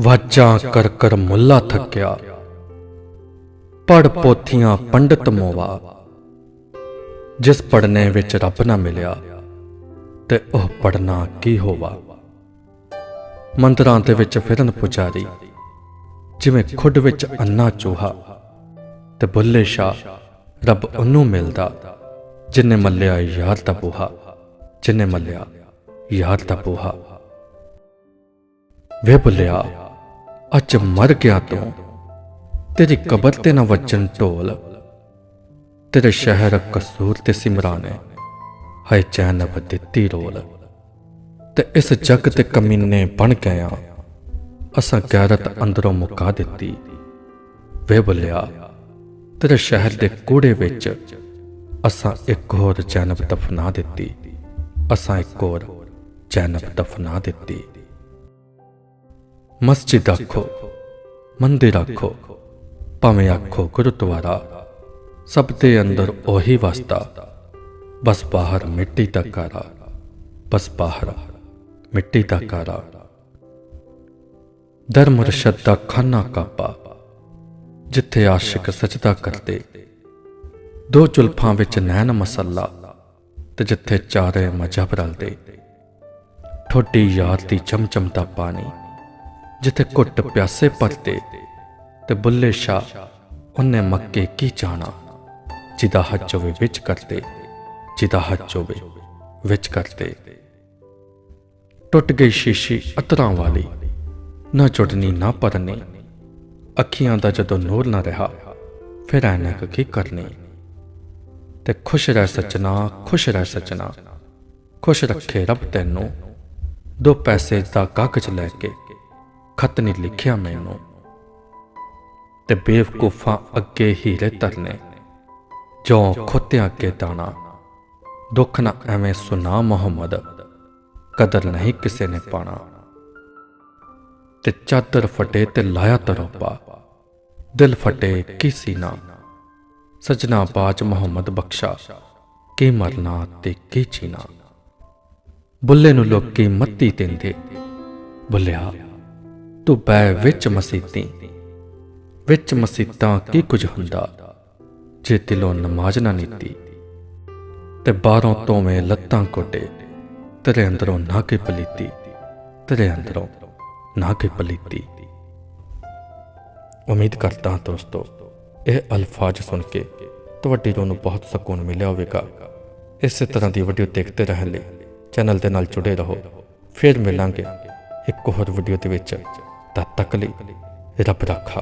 ਵਾਜਾਂ ਕਰ ਕਰ ਮੁੱਲਾ ਥੱਕਿਆ। ਪੜ ਪੋਥੀਆਂ ਪੰਡਤ ਮੋਵਾ। ਜਿਸ ਪੜਨੇ ਵਿੱਚ ਰੱਬ ਨਾ ਮਿਲਿਆ, ਤੇ ਉਹ ਪੜਨਾ ਕੀ ਹੋਵਾ? ਮੰਦਰਾਂ ਦੇ ਵਿੱਚ ਫਿਰਨ ਪੁਜਾਰੀ, ਜਿਵੇਂ ਖੁੱਡ ਵਿੱਚ ਅੰਨਾ ਚੂਹਾ, ਤੇ ਬੁੱਲੇ ਸ਼ਾ ਰੱਬ ਉਹਨੂੰ ਮਿਲਦਾ, ਜਿਨੇ ਮੱਲਿਆ ਯਾਰ ਦਾ ਬੂਹਾ, ਜਿਨੇ ਮੱਲਿਆ ਯਾਰ ਦਾ ਬੂਹਾ। ਵੇ ਬੁੱਲਿਆ ਅੱਜ ਮਰ ਗਿਆ ਤੂੰ। ਤੇਰੀ ਕਬਰ ਤੇ ਨਾ ਵੱਜਣ ਢੋਲ। ਤੇਰੇ ਸ਼ਹਿਰ ਕਸੂਰ ਤੇ ਸਿਮਰਾਨੇ। ਹਾਏ ਚੈਨ ਦਿੱਤੀ ਰੋਲ। ਤੇ ਇਸ ਜੱਗ ਤੇ ਕਮੀਨੇ ਬਣ ਗਿਆ ਅਸਾਂ ਗੈਰਤ ਅੰਦਰੋਂ ਮੁਕਾ ਦਿੱਤੀ। ਵੇ ਬੁੱਲਿਆ, ਤੇਰੇ ਸ਼ਹਿਰ ਦੇ ਕੂੜੇ ਵਿੱਚ ਅਸਾਂ ਇੱਕ ਹੋਰ ਜਨਮ ਦਫਨਾ ਦਿੱਤੀ। ਅਸਾਂ ਇੱਕ ਹੋਰ ਜਨਮ ਦਫਨਾ ਦਿੱਤੀ। ਮਸਜਿਦ ਆਖੋ ਮੰਦਿਰ ਆਖੋ ਭਾਵੇਂ ਆਖੋ ਗੁਰਦੁਆਰਾ ਸਭ ਦੇ ਅੰਦਰ ਉਹੀ ਵਸਦਾ ਬਸ ਬਾਹਰ ਮਿੱਟੀ ਦਾ ਕਾਰਾ ਬਸ ਬਾਹਰ ਮਿੱਟੀ ਦਾ ਕਾਰਾ ਦਰ ਮੁਰਸ਼ਦ ਦਾ ਖਾਨਾ ਕਾਪਾ ਜਿੱਥੇ ਆਸ਼ਿਕ ਸਜਦਾ ਕਰਦੇ ਦੋ ਚੁਲਫਾਂ ਵਿੱਚ ਨੈਣ ਮਸੱਲਾ ਤੇ ਜਿੱਥੇ ਚਾਰੇ ਮਜਬ ਰਲਦੇ ਠੋਡੀ ਯਾਰ ਦੀ ਚਮਚਮ ਦਾ ਪਾਣੀ ਜਿੱਥੇ ਘੁੱਟ ਪਿਆਸੇ ਪਰਤੇ ਤੇ ਬੁੱਲੇ ਸ਼ਾ ਉਹਨੇ ਮੱਕੇ ਕੀ ਜਾਣਾ? ਜਿਹਦਾ ਹੱਜ ਹੋਵੇ ਵਿੱਚ ਕਰਤੇ, ਜਿਹਦਾ ਹੱਜ ਹੋਵੇ ਵਿੱਚ ਕਰਤੇ। ਟੁੱਟ ਗਈ ਸ਼ੀਸ਼ੀ ਅਤਰਾਂ ਵਾਲੀ, ਨਾ ਜੁੜਨੀ ਨਾ ਪਰਨੀ। ਅੱਖੀਆਂ ਦਾ ਜਦੋਂ ਨੂਰ ਨਾ ਰਹਾ, ਫਿਰ ਐਨਕ ਕੀ ਕਰਨੀ? ਤੇ ਖੁਸ਼ ਰਹਿ ਸਚਨਾ ਖੁਸ਼ ਰਹਿ ਸਚਨਾ ਖੁਸ਼ ਰੱਖੇ ਰੱਬ ਤੈਨੂੰ, ਦੋ ਪੈਸੇ ਦਾ ਕਾਗਜ਼ ਲੈ ਕੇ ਖਤ ਨਹੀਂ ਲਿਖਿਆ ਮੈਨੂੰ ਤੇ ਬੇਵਕੂਫਾਂ ਅੱਗੇ ਹੀਰੇ ਧਰਨੇ ਜੋ ਖੁੱਤਿਆਂ ਅੱਗੇ ਦਾਣਾ। ਦੁੱਖ ਨਾ ਐਵੇਂ ਸੁਨਾ ਮੁਹੰਮਦ, ਕਦਰ ਨਹੀਂ ਕਿਸੇ ਨੇ ਪਾਣਾ। ਤੇ ਚਾਦਰ ਫਟੇ ਤੇ ਲਾਇਆ ਤਰੋਪਾ, ਦਿਲ ਫਟੇ ਕੀ ਸੀਨਾ। ਸਜਣਾ ਬਾਜ ਮੁਹੰਮਦ ਬਖਸ਼ਾ, ਕੀ ਮਰਨਾ ਤੇ ਕੀ ਜੀਣਾ। ਬੁੱਲੇ ਨੂੰ ਲੋਕੀ ਮੱਤੀ ਦਿੰਦੇ, ਬੁੱਲਿਆ ਤੂੰ ਬੈ ਵਿੱਚ ਮਸੀਤੀ। ਵਿੱਚ ਮਸੀਤਾਂ ਕੀ ਕੁਝ ਹੁੰਦਾ? ਜੇ ਦਿਲੋਂ ਨਮਾਜ਼ ਨਾ ਨੀਤੀ, ਤੇ ਬਾਹਰੋਂ ਤੋਵੇਂ ਲੱਤਾਂ ਕੋਟੇ, ਤੇਰੇ ਅੰਦਰੋਂ ਨਾ ਕੇ ਪਲੀਤੀ, ਤੇਰੇ ਅੰਦਰੋਂ ਨਾ ਕੇ ਪਲੀਤੀ। ਉਮੀਦ ਕਰਦਾ ਹਾਂ ਦੋਸਤੋ, ਇਹ ਅਲਫਾਜ਼ ਸੁਣ ਕੇ ਤੁਹਾਡੇ ਰੂਹ ਨੂੰ ਬਹੁਤ ਸਕੂਨ ਮਿਲਿਆ ਹੋਵੇਗਾ। ਇਸੇ ਤਰ੍ਹਾਂ ਦੀ ਵੀਡੀਓ ਦੇਖਦੇ ਰਹਿਣ ਲਈ ਚੈਨਲ ਦੇ ਨਾਲ ਜੁੜੇ ਰਹੋ। ਫਿਰ ਮਿਲਾਂਗੇ ਇੱਕ ਹੋਰ ਵੀਡੀਓ ਦੇ ਵਿੱਚ। ਤਦ ਤੱਕ ਲਈ। ਰੱਬ ਰੱਖਾ